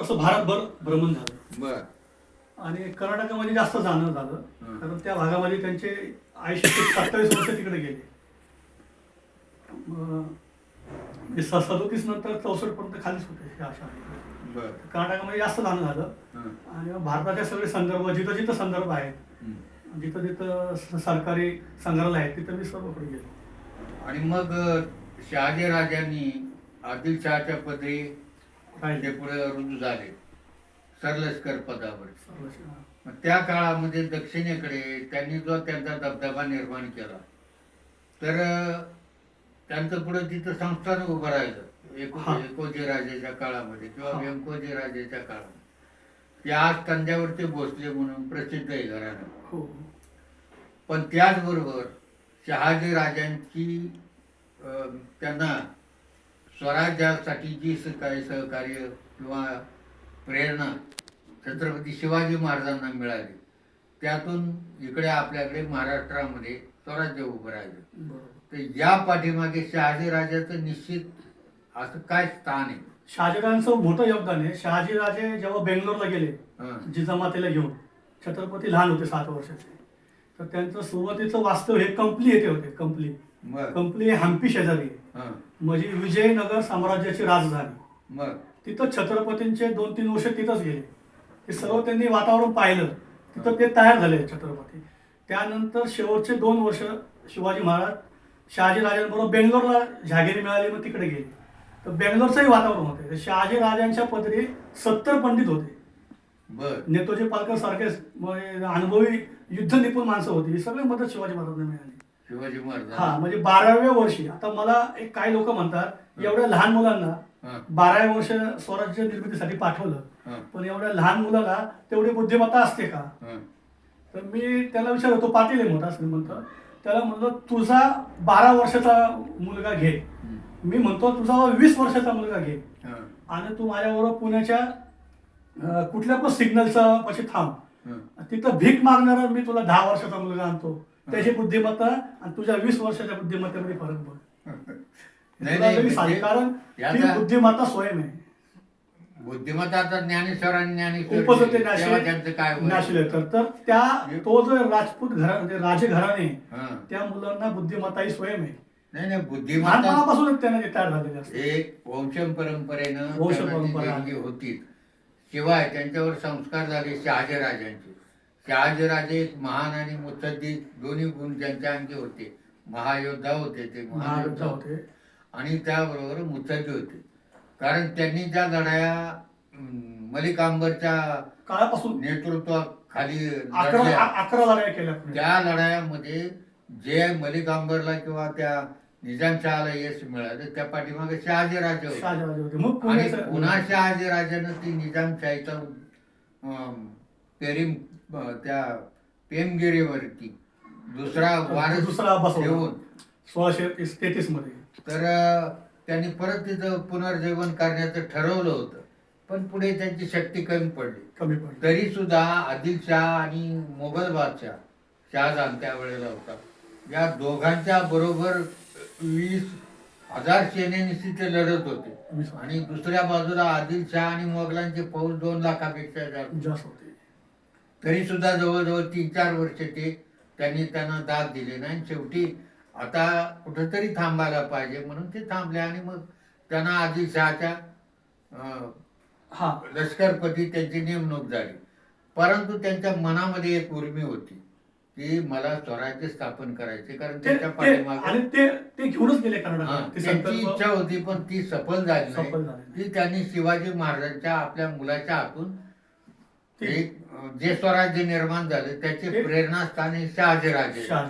तसं भारतभर भ्रमण झालं. बर. आणि कर्नाटकामध्ये जास्त जाणं झालं. हं. कारण त्या भागामध्ये त्यांचे आयुष्य सत्तावीस वर्ष तिकडे गेले. मग सदोतीस नंतर चौसष्ट पर्यंत खालीच होते हे अशा बर. कर्नाटकामध्ये जास्त जाणं झालं. हं. आणि मग भारताचे सगळे संदर्भ जिथं जिथं संदर्भ आहेत हं. जिथं जिथं स- सरकारी संग्रहालय आहेत तिथं मी सर्वकडे गेलो. आणि मग अ, शहाजी राजांनी आदिलशहाच्या पदरी ते पुढे रुजू झाले. सरलष्कर पदावर. मग त्या काळामध्ये दक्षिणेकडे त्यांनी जो त्यांचा दबदबा निर्माण केला. तर त्यांचं पुढे तिथं संस्थान उभं राहिलं. एको. एकोजी राजाच्या काळामध्ये किंवा. व्यंकोजी राजाच्या काळामध्ये. ते आज तंजावरती भोसले म्हणून प्रसिद्ध आहे घराणं. हो. पण त्याचबरोबर शहाजी राजांची त्यांना स्वराज्यासाठी जी काही सहकार्य किंवा प्रेरणा छत्रपती शिवाजी महाराजांना मिळाली त्यातून इकडे आपल्याकडे महाराष्ट्रामध्ये स्वराज्य उभं राहिलं. तर या पाठीमागे शहाजी राजाचं निश्चित असं काय स्थान आहे? शहाजीराजांचं मोठं योगदान आहे. शहाजीराजे जेव्हा बेंगलोरला गेले जिजामातेला घेऊन छत्रपती लहान होते सात वर्षाचे. तर त्यांचं सुरुवातीचं वास्तव हे कंपली येथे होते कंपली कंपली हे हम्पी शेजारी म्हणजे विजयनगर साम्राज्याची राजधानी. मग? तिथं छत्रपतींचे दोन तीन वर्ष तिथंच गेले. ते सर्व त्यांनी वातावरण पाहिलं. तिथं ते तयार झाले छत्रपती. त्यानंतर शेवटचे दोन वर्ष शिवाजी महाराज शहाजी राजांबरोबर बेंगलोरला जहागिरी मिळाली मग तिकडे गेले. तर बेंगलोरचंही वातावरण होते. शहाजी राजांच्या पदरी सत्तर पंडित होते. नेतोजी पालकर सारखे अनुभवी युद्ध निपुण माणसं होती. ही सगळी मदत शिवाजी महाराजांना मिळाली. शिवाजी हा म्हणजे बाराव्या वर्षी. आता मला एक काही लोक म्हणतात एवढ्या लहान मुलांना बाराव्या वर्ष स्वराज्य निर्मितीसाठी पाठवलं. पण एवढ्या लहान मुलाला तेवढी बुद्धिमत्ता असते का. तर मी त्याला विचारतो तो पाटील आहे मोठा श्रीमंत. त्याला म्हणलं तुझा बारा वर्षाचा मुलगा घे. मी म्हणतो तुझा वीस वर्षाचा मुलगा घे. आणि तू माझ्याबरोबर पुण्याच्या कुठल्या पण सिग्नलचा पाशी थांब. तिथं भीक मागणारा मी तुला दहा वर्षाचा मुलगा आणतो. त्याची बुद्धिमत्ता आणि तुझ्या वीस वर्षाच्या बुद्धिमत्तेमध्ये फरक बघ. नाही, तुला नाही, मी सांगेन, म्हणजे कारण ती याचा- बुद्धिमत्ता स्वयं आहे. बुद्धिमत्ता आता ज्ञानेश्वर तेव्हा त्यांचं काय वय? नाशिले तर तर त्या तो जो राजपूत घरा म्हणजे राजे घराणे हं. त्या मुलांना बुद्धिमत्ता ही स्वयं आहे. नाही नाही बुद्धिमत्ता लहानपणापासूनच त्यांना ते तयार झालेले असते एक वंशम परंपरेनं वंश त्यांना ती परंपरा. देणगी होती. शिवाय त्यांच्यावर संस्कार झाले शहाजीराजांचे. शहाजीराजे एक महान आणि मुत्सद्दी दोन्ही गुण त्यांच्या अंगी होते. महायोद्धा होते ते महायुद्ध होते. आणि त्याबरोबर मुत्सद्दी होते. कारण त्यांनी ज्या लढाया मलिकांबरच्या काळापासून नेतृत्वाखाली अकरा लढाया केल्या. त्या लढायामध्ये जे मलिकांबरला किंवा त्या निजामशहाला यश मिळालं त्या पाठीमागे शहाजीराजे होते. आणि पुन्हा शहाजीराजानं ती निजामशाहीचा पेरीम त्या पेमगिरीवरती दुसरा वारस दुसरा. ठेवून सोळाशे तेहतीसमध्ये. तर त्यांनी परत तिथं पुनर्जीवन करण्याचं ठरवलं होतं. पण पुढे त्यांची शक्ती कमी पडली. कमी पडले. तरी सुद्धा आदिलशाह आणि मोगल बादशाह शहाजहान त्यावेळेला होता. या दोघांच्या बरोबर वीस हजार सैन्यानिशी ते लढत होते. आणि दुसऱ्या बाजूला आदिलशाह आणि मोगलांची फौज दोन लाखापेक्षा जास्त होते. तरी सुद्धा जवळजवळ तीन चार वर्ष ते त्यांनी त्यांना दाद दिले नाही. आणि शेवटी आता कुठंतरी थांबायला पाहिजे म्हणून ते थांबले आणि मग त्यांना आदिलशहाच्या अं, हा. लष्करपती त्यांची नेमणूक झाली. परंतु त्यांच्या मनामध्ये एक उर्मी होती की मला स्वराज्य स्थापन करायचे कारण त्यांच्या पाठीमागे ते घेऊनच गेले त्यांची इच्छा होती पण ती सफल झाली नाही. ती त्यांनी शिवाजी महाराजांच्या आपल्या मुलाच्या हातून ते- जे स्वराज्य निर्माण झालं त्याचे ते- प्रेरणास्थान हे शहाजीराजे शहाजी.